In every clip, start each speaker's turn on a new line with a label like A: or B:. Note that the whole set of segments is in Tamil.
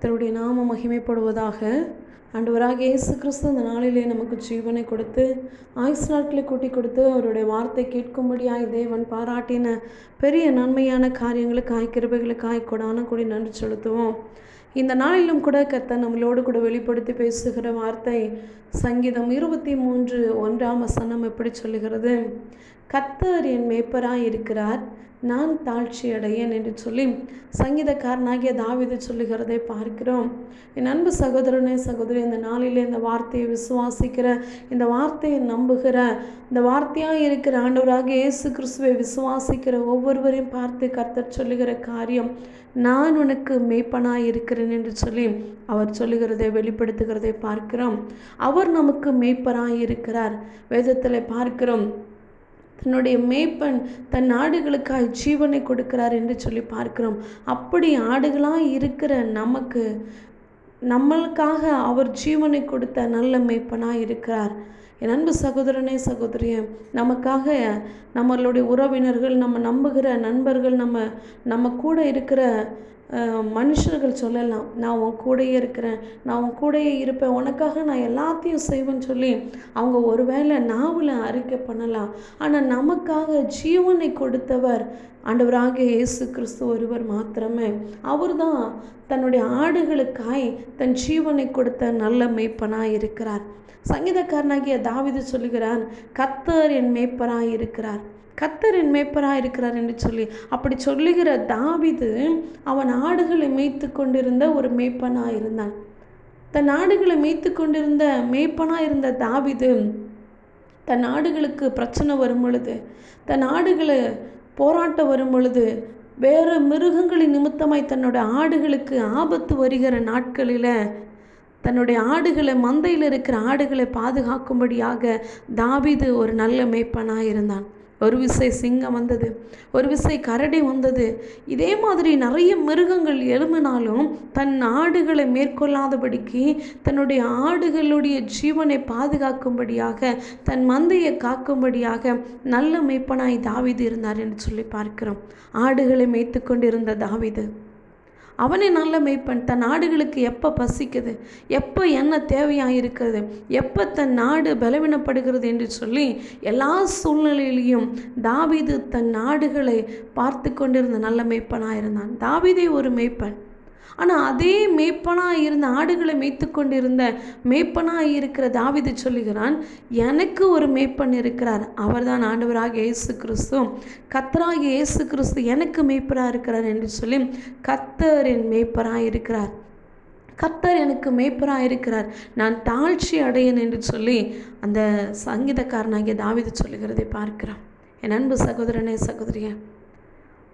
A: கர்த்தருடைய நாம மகிமைப்படுவதாக ஆண்டவராக இயேசு கிறிஸ்து இந்த நாளிலே நமக்கு ஜீவனை கொடுத்து ஆயுஸ் நாட்களை கூட்டி கொடுத்து அவருடைய வார்த்தை கேட்கும்படியாய் தேவன் பாராட்டின பெரிய நன்மையான காரியங்களுக்காய் கிருபைகளுக்காய் கொடான கூடி நன்றி செலுத்துவோம். இந்த நாளிலும் கூட கர்த்தர் நம்மளோடு கூட வெளிப்படுத்தி பேசுகிற வார்த்தை சங்கீதம் இருபத்தி மூன்று ஒன்றாம் வசனம் எப்படி சொல்லுகிறது? கர்த்தர் என் மேய்ப்பராய் இருக்கிறார். நான் தாழ்ச்சி அடையேன் என்று சொல்லி சங்கீதக்காரனாகிய தாவிது சொல்லுகிறதை பார்க்கிறோம். என் அன்பு சகோதரனே சகோதரி இந்த நாளில் இந்த வார்த்தையை விசுவாசிக்கிற இந்த வார்த்தையை நம்புகிற இந்த வார்த்தையாக இருக்கிற ஆண்டவராக இயேசு கிறிஸ்துவை விசுவாசிக்கிற ஒவ்வொருவரையும் பார்த்து கர்த்தர் சொல்லுகிற காரியம் நான் உனக்கு மேய்ப்பனாக இருக்கிறேன் என்று சொல்லி அவர் சொல்லுகிறதை வெளிப்படுத்துகிறதை பார்க்கிறோம். அவர் நமக்கு மேய்ப்பராக இருக்கிறார். வேதத்தில் பார்க்கிறோம். தன்னுடைய மேய்ப்பன் தன் ஆடுகளுக்காய் ஜீவனை கொடுக்கிறார் என்று சொல்லி பார்க்கிறோம். அப்படி ஆடுகளாக இருக்கிற நமக்கு நம்மளுக்காக அவர் ஜீவனை கொடுத்த நல்ல மேய்ப்பனாக இருக்கிறார். என் அன்பு சகோதரனே சகோதரியே நமக்காக நம்மளுடைய உறவினர்கள் நம்ம நம்புகிற நண்பர்கள் நம்ம நம்ம கூட இருக்கிற மனுஷர்கள் சொல்லலாம் நான் உன் கூடையே இருக்கிறேன் நான் உன் கூடையே இருப்பேன் உனக்காக நான் எல்லாத்தையும் செய்வேன்னு சொல்லி அவங்க ஒருவேளை நாவில் அறிக்கை பண்ணலாம். ஆனால் நமக்காக ஜீவனை கொடுத்தவர் ஆண்டவராக இயேசு கிறிஸ்து ஒருவர் மாத்திரமே. அவர் தான் தன்னுடைய ஆடுகளுக்காய் தன் ஜீவனை கொடுத்த நல்ல மெய்ப்பனாக இருக்கிறார் சங்கீதக்காரனாகிய தாவிது சொல்லுகிறான் கத்தர் என் மேய்ப்பராக இருக்கிறார். கத்தர் என் மேய்ப்பராக இருக்கிறார் என்று சொல்லி அப்படி சொல்லுகிற தாவிது அவன் ஆடுகளை மேய்த்து கொண்டிருந்த ஒரு மேய்ப்பனாக இருந்தான். தன் ஆடுகளை மேய்த்து கொண்டிருந்த மேய்ப்பனாக இருந்த தாவிது தன் ஆடுகளுக்கு பிரச்சனை வரும் பொழுது தன் ஆடுகளை போராட்டம் வரும் பொழுது வேறு மிருகங்களின் நிமித்தமாய் தன்னோட ஆடுகளுக்கு ஆபத்து வருகிற நாட்களில் தன்னுடைய ஆடுகளை மந்தையில் இருக்கிற ஆடுகளை பாதுகாக்கும்படியாக தாவிது ஒரு நல்ல மேய்ப்பனாக இருந்தான். ஒரு விசை சிங்கம் வந்தது ஒரு விசை கரடி வந்தது. இதே மாதிரி நிறைய மிருகங்கள் எழும்பினாலும் தன் ஆடுகளை மேற்கொள்ளாதபடிக்கு தன்னுடைய ஆடுகளுடைய ஜீவனை பாதுகாக்கும்படியாக தன் மந்தையை காக்கும்படியாக நல்ல மேய்ப்பனாய் தாவிது இருந்தார் என்று சொல்லி பார்க்கிறோம். ஆடுகளை மேய்த்து கொண்டிருந்த தாவிது. அவனே நல்ல மெய்ப்பன். தன் நாடுகளுக்கு எப்போ பசிக்குது? எப்போ என்ன தேவையாக இருக்கிறது எப்போ தன் நாடு பலவீனப்படுகிறது என்று சொல்லி எல்லா சூழ்நிலையிலையும் தாவிது தன் நாடுகளை பார்த்து கொண்டிருந்த நல்ல மெய்ப்பனாக இருந்தான் தாவிதே ஒரு மெய்ப்பன். ஆனால் அதே மேய்ப்பனாக இருந்த ஆடுகளை மேய்த்து கொண்டிருந்த மேய்ப்பனாக இருக்கிற தாவிது சொல்லுகிறான் எனக்கு ஒரு மேய்ப்பன் இருக்கிறார். அவர்தான் ஆண்டவராக இயேசு கிறிஸ்து. கத்தராக இயேசு கிறிஸ்து எனக்கு மேய்ப்பராக இருக்கிறார் என்று சொல்லி கத்தரின் மேய்ப்பராக இருக்கிறார். கத்தர் எனக்கு மேய்ப்பராக இருக்கிறார். நான் தாழ்ச்சி அடையன் என்று சொல்லி அந்த சங்கீதக்காரனாகிய தாவிது சொல்லுகிறதை பார்க்கிறான் என் அன்பு சகோதரனே சகோதரியே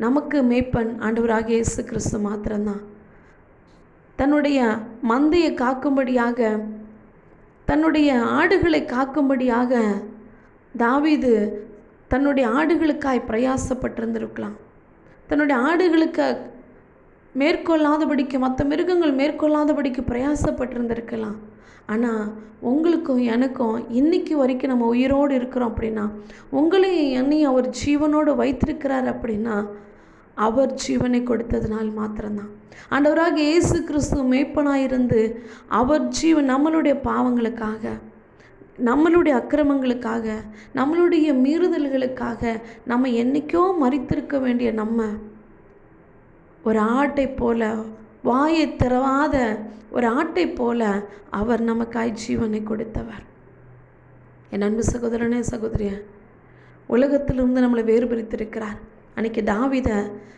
A: நமக்கு மேய்ப்பன் ஆண்டவராக இயேசு கிறிஸ்து மாத்திரம்தான். தன்னுடைய மந்தையை காக்கும்படியாக தன்னுடைய ஆடுகளை காக்கும்படியாக தாவிது தன்னுடைய ஆடுகளுக்காய் பிரயாசப்பட்டிருந்திருக்கலாம். தன்னுடைய ஆடுகளுக்கு மேற்கொள்ளாதபடிக்கு மற்ற மிருகங்கள் மேற்கொள்ளாதபடிக்கு பிரயாசப்பட்டிருந்திருக்கலாம். ஆனால் உங்களுக்கும் எனக்கும் இன்னைக்கு வரைக்கும் நம்ம உயிரோடு இருக்கிறோம் அப்படின்னா உங்களையும் என்னையும் அவர் ஜீவனோடு வைத்திருக்கிறார் அப்படின்னா அவர் ஜீவனை கொடுத்ததுனால் மாத்திரம்தான். ஆண்டவராக இயேசு கிறிஸ்து மேய்ப்பனாயிருந்து அவர் ஜீவன் நம்மளுடைய பாவங்களுக்காக நம்மளுடைய அக்கிரமங்களுக்காக நம்மளுடைய மீறுதல்களுக்காக நம்ம என்றைக்கோ மறித்திருக்க வேண்டிய நம்ம ஒரு ஆட்டை போல வாயை திறவாத ஒரு ஆட்டை போல அவர் நமக்காய் ஜீவனை கொடுத்தவர். என் அன்பு சகோதரனே சகோதரிய உலகத்திலிருந்து நம்மளை வேறுபடுத்திருக்கிறார் அன்றைக்கி அன்னைக்கு தாவித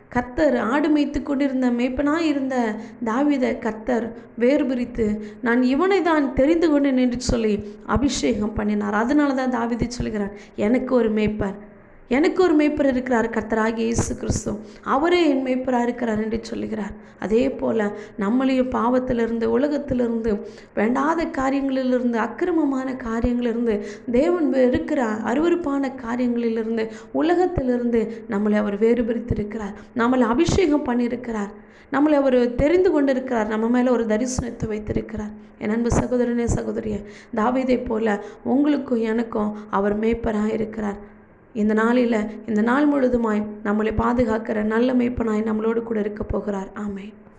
A: கர்த்தர் ஆடு மேய்த்து கொண்டிருந்த மேய்ப்பனாக இருந்த தாவித கர்த்தர் வேறு பிரித்து நான் இவனை தான் தெரிந்து கொண்டேன் என்று சொல்லி அபிஷேகம் பண்ணினார். அதனால தான் தாவிதை சொல்கிறார் எனக்கு ஒரு மேய்ப்பர். எனக்கு ஒரு மேய்ப்பர் இருக்கிறார் கர்த்தராகிய இயேசு கிறிஸ்து. அவரே என் மேய்ப்பராக இருக்கிறார் என்று சொல்லுகிறார். அதே போல் நம்மளையும் பாவத்திலிருந்து உலகத்திலிருந்து வேண்டாத காரியங்களிலிருந்து அக்கிரமமான காரியங்களிலிருந்து தேவன் இருக்கிற அருவறுப்பான காரியங்களிலிருந்து உலகத்திலிருந்து நம்மளை அவர் வேறுபடித்திருக்கிறார் நம்மளை அபிஷேகம் பண்ணியிருக்கிறார். நம்மளை அவர் தெரிந்து கொண்டிருக்கிறார். நம்ம மேலே ஒரு தரிசனத்தை வைத்திருக்கிறார். என் அன்பு சகோதரனே சகோதரியே தாவிதை போல உங்களுக்கும் எனக்கும் அவர் மேய்ப்பராக இருக்கிறார். இந்த நாளில் இந்த நாள் முழுதுமாய் நம்மளை பாதுகாக்கிற நல்ல மேய்ப்பனாய் நம்மளோடு கூட இருக்க போகிறார். ஆமை